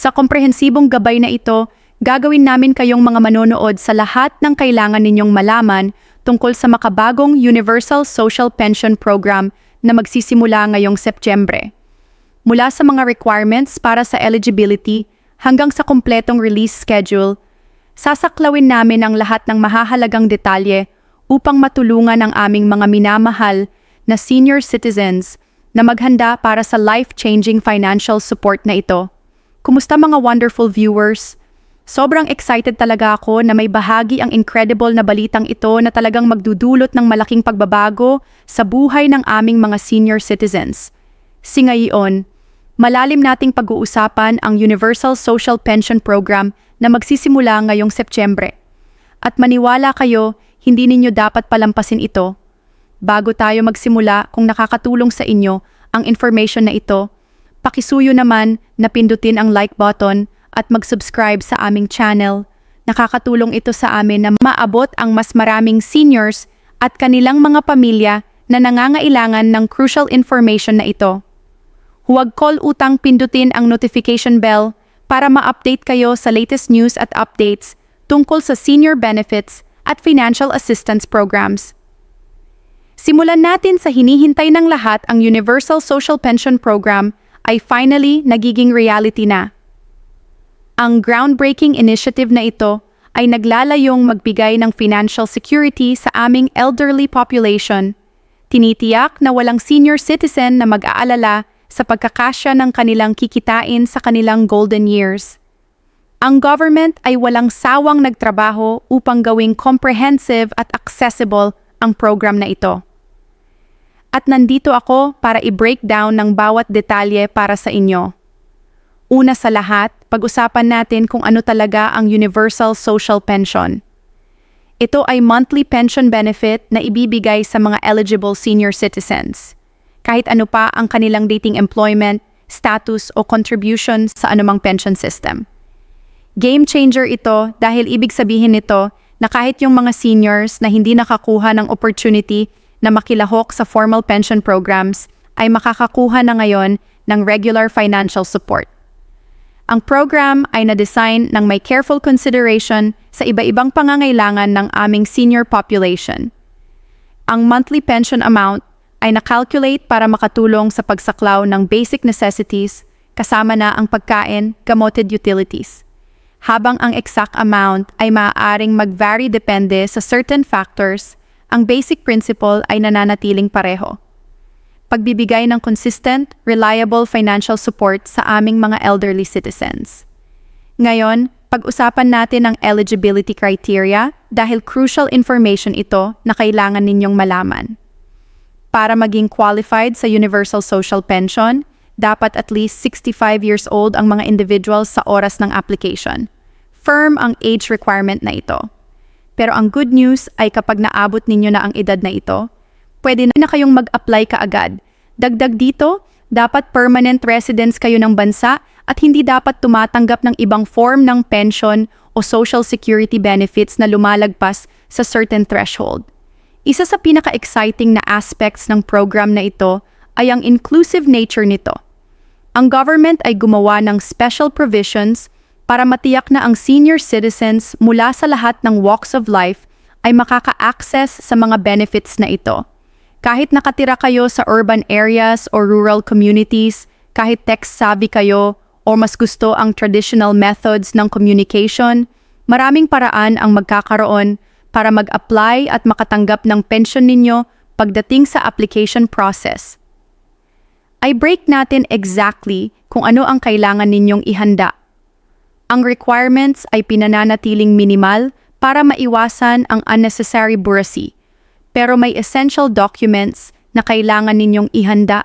Sa komprehensibong gabay na ito, gagawin namin kayong mga manonood sa lahat ng kailangan ninyong malaman tungkol sa makabagong Universal Social Pension Program na magsisimula ngayong Setyembre. Mula sa mga requirements para sa eligibility hanggang sa kumpletong release schedule, sasaklawin namin ang lahat ng mahahalagang detalye upang matulungan ang aming mga minamahal na senior citizens na maghanda para sa life-changing financial support na ito. Kumusta mga wonderful viewers? Sobrang excited talaga ako na may bahagi ang incredible na balitang ito na talagang magdudulot ng malaking pagbabago sa buhay ng aming mga senior citizens. Si ngayon, malalim nating pag-uusapan ang Universal Social Pension Program na magsisimula ngayong Setyembre. At maniwala kayo, hindi ninyo dapat palampasin ito. Bago tayo magsimula kung nakakatulong sa inyo ang information na ito, Pakisuyo naman na pindutin ang like button at mag-subscribe sa aming channel. Nakakatulong ito sa amin na maabot ang mas maraming seniors at kanilang mga pamilya na nangangailangan ng crucial information na ito. Huwag call utang pindutin ang notification bell para ma-update kayo sa latest news at updates tungkol sa senior benefits at financial assistance programs. Simulan natin sa hinihintay ng lahat ang Universal Social Pension Program ay finally nagiging reality na. Ang groundbreaking initiative na ito ay naglalayong magbigay ng financial security sa aming elderly population. Tinitiyak na walang senior citizen na mag-aalala sa pagkakasya ng kanilang kikitain sa kanilang golden years. Ang government ay walang sawang nagtrabaho upang gawing comprehensive at accessible ang program na ito. At nandito ako para i-break down ng bawat detalye para sa inyo. Una sa lahat, pag-usapan natin kung ano talaga ang Universal Social Pension. Ito ay monthly pension benefit na ibibigay sa mga eligible senior citizens. Kahit ano pa ang kanilang dating employment, status o contribution sa anumang pension system. Game changer ito dahil ibig sabihin nito na kahit yung mga seniors na hindi nakakuha ng opportunity na makilahok sa formal pension programs ay makakakuha na ngayon ng regular financial support. Ang program ay na-design ng may careful consideration sa iba-ibang pangangailangan ng aming senior population. Ang monthly pension amount ay na-calculate para makatulong sa pagsaklaw ng basic necessities kasama na ang pagkain, gamoted utilities. Habang ang exact amount ay maaaring mag-vary depende sa certain factors ang basic principle ay nananatiling pareho. Pagbibigay ng consistent, reliable financial support sa aming mga elderly citizens. Ngayon, pag-usapan natin ang eligibility criteria dahil crucial information ito na kailangan ninyong malaman. Para maging qualified sa Universal Social Pension, dapat at least 65 years old ang mga individuals sa oras ng application. Firm ang age requirement na ito. Pero ang good news ay kapag naabot ninyo na ang edad na ito, pwede na kayong mag-apply kaagad. Dagdag dito, dapat permanent residence kayo ng bansa at hindi dapat tumatanggap ng ibang form ng pension o social security benefits na lumalagpas sa certain threshold. Isa sa pinaka-exciting na aspects ng program na ito ay ang inclusive nature nito. Ang government ay gumawa ng special provisions para matiyak na ang senior citizens mula sa lahat ng walks of life ay makaka-access sa mga benefits na ito. Kahit nakatira kayo sa urban areas or rural communities, kahit tech-savvy kayo o mas gusto ang traditional methods ng communication, maraming paraan ang magkakaroon para mag-apply at makatanggap ng pension ninyo pagdating sa application process. I break natin exactly kung ano ang kailangan ninyong ihanda ang requirements ay pinananatiling minimal para maiwasan ang unnecessary bureaucracy, pero may essential documents na kailangan ninyong ihanda.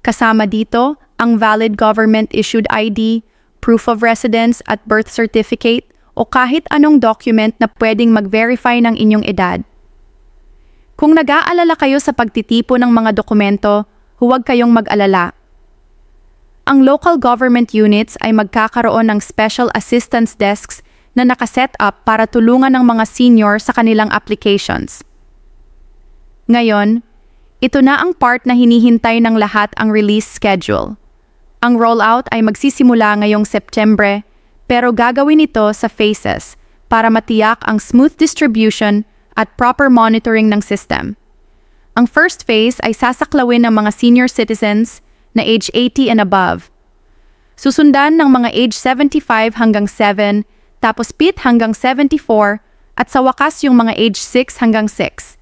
Kasama dito ang valid government-issued ID, proof of residence at birth certificate o kahit anong document na pwedeng mag-verify ng inyong edad. Kung nag-aalala kayo sa pagtitipo ng mga dokumento, huwag kayong mag-alala ang local government units ay magkakaroon ng special assistance desks na nakaset up para tulungan ng mga senior sa kanilang applications. Ngayon, ito na ang part na hinihintay ng lahat ang release schedule. Ang rollout ay magsisimula ngayong Septembre, pero gagawin ito sa phases para matiyak ang smooth distribution at proper monitoring ng system. Ang first phase ay sasaklawin ng mga senior citizens na age 80 and above. Susundan ng mga age 75 hanggang 7, tapos PIT hanggang 74, at sa wakas yung mga age 6 hanggang 6.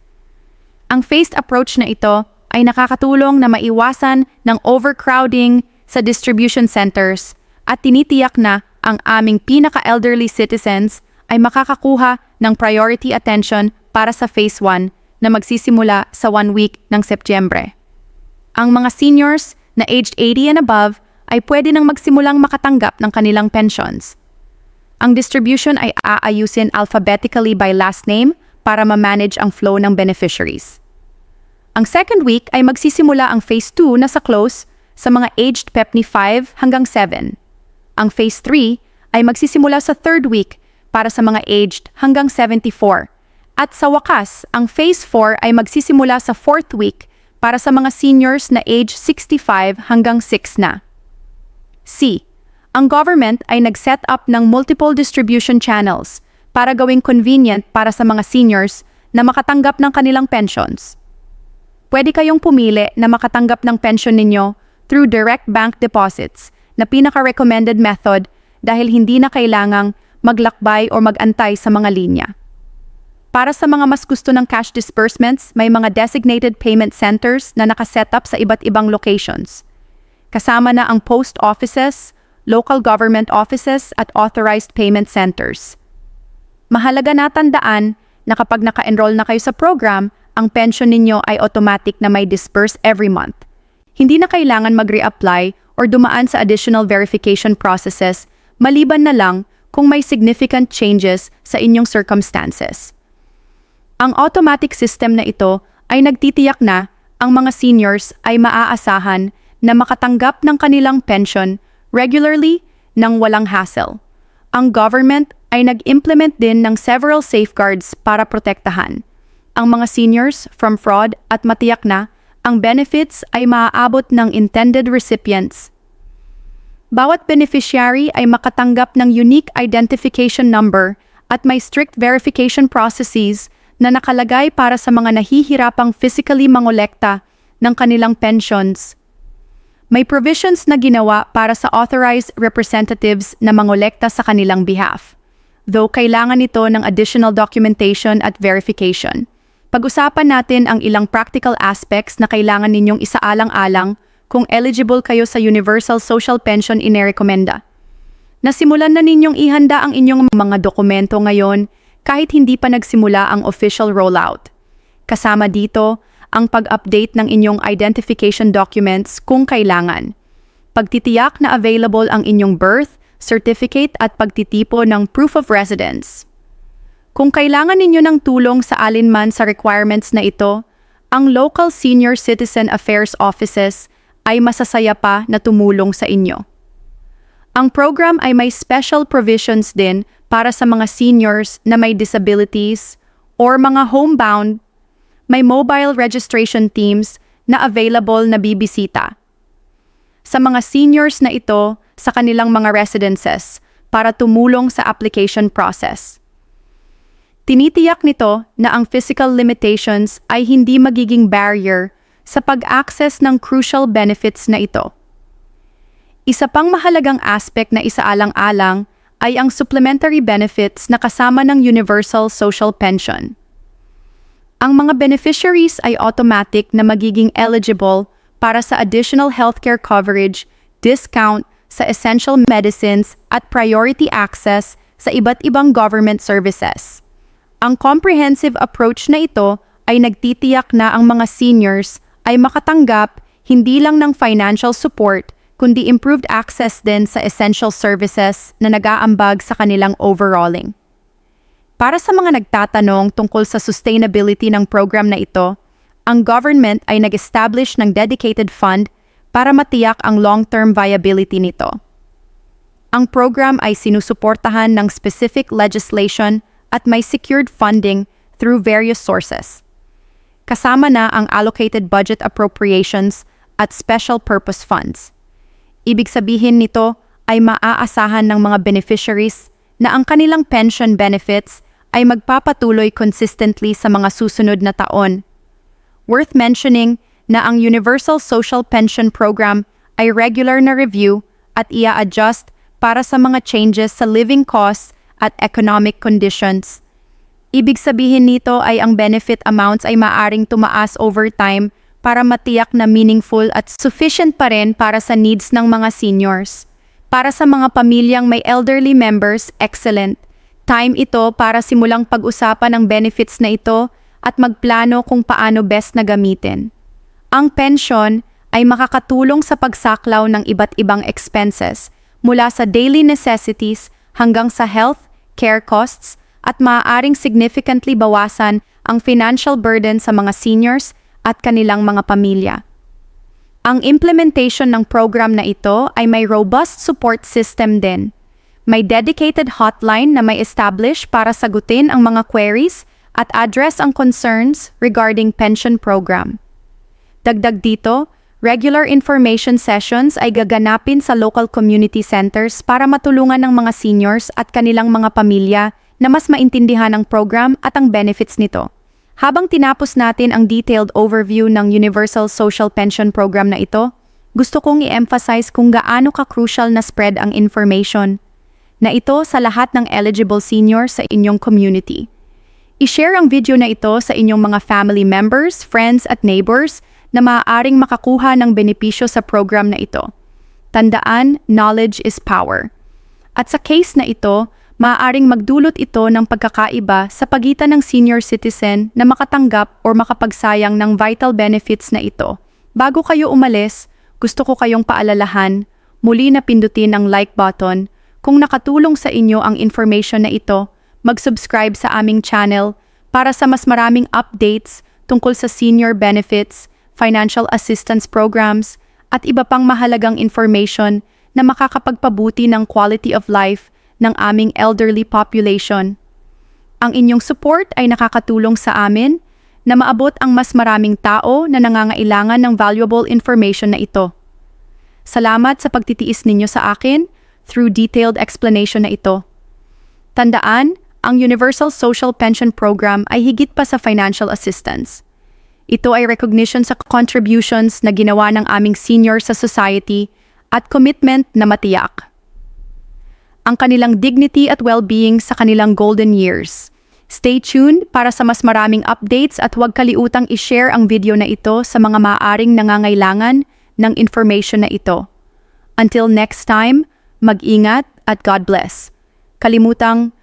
Ang phased approach na ito ay nakakatulong na maiwasan ng overcrowding sa distribution centers at tinitiyak na ang aming pinaka-elderly citizens ay makakakuha ng priority attention para sa phase 1 na magsisimula sa one week ng Setyembre. Ang mga seniors na aged 80 and above ay pwede nang magsimulang makatanggap ng kanilang pensions. Ang distribution ay aayusin alphabetically by last name para ma-manage ang flow ng beneficiaries. Ang second week ay magsisimula ang phase 2 na sa close sa mga aged PEPNI 5 hanggang 7. Ang phase 3 ay magsisimula sa third week para sa mga aged hanggang 74 at sa wakas, ang Phase 4 ay magsisimula sa 4th week para sa mga seniors na age 65 hanggang 6 na. C. Ang government ay nag-set up ng multiple distribution channels para gawing convenient para sa mga seniors na makatanggap ng kanilang pensions. Pwede kayong pumili na makatanggap ng pension ninyo through direct bank deposits na pinaka-recommended method dahil hindi na kailangang maglakbay o magantay sa mga linya. Para sa mga mas gusto ng cash disbursements, may mga designated payment centers na nakasetup sa iba't ibang locations. Kasama na ang post offices, local government offices at authorized payment centers. Mahalaga na tandaan na kapag naka-enroll na kayo sa program, ang pension ninyo ay automatic na may disperse every month. Hindi na kailangan mag-reapply or dumaan sa additional verification processes maliban na lang kung may significant changes sa inyong circumstances. Ang automatic system na ito ay nagtitiyak na ang mga seniors ay maaasahan na makatanggap ng kanilang pension regularly nang walang hassle. Ang government ay nag-implement din ng several safeguards para protektahan ang mga seniors from fraud at matiyak na ang benefits ay maaabot ng intended recipients. Bawat beneficiary ay makatanggap ng unique identification number at may strict verification processes na nakalagay para sa mga nahihirapang physically mangolekta ng kanilang pensions. May provisions na ginawa para sa authorized representatives na mangolekta sa kanilang behalf, though kailangan nito ng additional documentation at verification. Pag-usapan natin ang ilang practical aspects na kailangan ninyong isaalang-alang kung eligible kayo sa Universal Social Pension inirekomenda. Nasimulan na ninyong ihanda ang inyong mga dokumento ngayon kahit hindi pa nagsimula ang official rollout. Kasama dito ang pag-update ng inyong identification documents kung kailangan. Pagtitiyak na available ang inyong birth, certificate at pagtitipo ng proof of residence. Kung kailangan ninyo ng tulong sa alinman sa requirements na ito, ang local senior citizen affairs offices ay masasaya pa na tumulong sa inyo. Ang program ay may special provisions din para sa mga seniors na may disabilities or mga homebound, may mobile registration teams na available na bibisita. Sa mga seniors na ito sa kanilang mga residences para tumulong sa application process. Tinitiyak nito na ang physical limitations ay hindi magiging barrier sa pag-access ng crucial benefits na ito. Isa pang mahalagang aspect na isaalang-alang ay ang supplementary benefits na kasama ng Universal Social Pension. Ang mga beneficiaries ay automatic na magiging eligible para sa additional healthcare coverage, discount sa essential medicines at priority access sa iba't ibang government services. Ang comprehensive approach na ito ay nagtitiyak na ang mga seniors ay makatanggap hindi lang ng financial support kundi improved access din sa essential services na nag-aambag sa kanilang overalling. Para sa mga nagtatanong tungkol sa sustainability ng program na ito, ang government ay nag-establish ng dedicated fund para matiyak ang long-term viability nito. Ang program ay sinusuportahan ng specific legislation at may secured funding through various sources. Kasama na ang allocated budget appropriations at special purpose funds. Ibig sabihin nito ay maaasahan ng mga beneficiaries na ang kanilang pension benefits ay magpapatuloy consistently sa mga susunod na taon. Worth mentioning na ang Universal Social Pension Program ay regular na review at ia-adjust para sa mga changes sa living costs at economic conditions. Ibig sabihin nito ay ang benefit amounts ay maaring tumaas over time para matiyak na meaningful at sufficient pa rin para sa needs ng mga seniors. Para sa mga pamilyang may elderly members, excellent. Time ito para simulang pag-usapan ang benefits na ito at magplano kung paano best na gamitin. Ang pension ay makakatulong sa pagsaklaw ng iba't ibang expenses mula sa daily necessities hanggang sa health, care costs at maaaring significantly bawasan ang financial burden sa mga seniors at kanilang mga pamilya. Ang implementation ng program na ito ay may robust support system din. May dedicated hotline na may establish para sagutin ang mga queries at address ang concerns regarding pension program. Dagdag dito, regular information sessions ay gaganapin sa local community centers para matulungan ng mga seniors at kanilang mga pamilya na mas maintindihan ang program at ang benefits nito. Habang tinapos natin ang detailed overview ng Universal Social Pension Program na ito, gusto kong i-emphasize kung gaano ka-crucial na spread ang information na ito sa lahat ng eligible senior sa inyong community. I-share ang video na ito sa inyong mga family members, friends at neighbors na maaaring makakuha ng benepisyo sa program na ito. Tandaan, knowledge is power. At sa case na ito, maaaring magdulot ito ng pagkakaiba sa pagitan ng senior citizen na makatanggap o makapagsayang ng vital benefits na ito. Bago kayo umalis, gusto ko kayong paalalahan, muli na pindutin ang like button. Kung nakatulong sa inyo ang information na ito, mag-subscribe sa aming channel para sa mas maraming updates tungkol sa senior benefits, financial assistance programs, at iba pang mahalagang information na makakapagpabuti ng quality of life ng aming elderly population. Ang inyong support ay nakakatulong sa amin na maabot ang mas maraming tao na nangangailangan ng valuable information na ito. Salamat sa pagtitiis ninyo sa akin through detailed explanation na ito. Tandaan, ang Universal Social Pension Program ay higit pa sa financial assistance. Ito ay recognition sa contributions na ginawa ng aming senior sa society at commitment na matiyak ang kanilang dignity at well-being sa kanilang golden years. Stay tuned para sa mas maraming updates at huwag kaliutang i-share ang video na ito sa mga maaaring nangangailangan ng information na ito. Until next time, mag-ingat at God bless. Kalimutang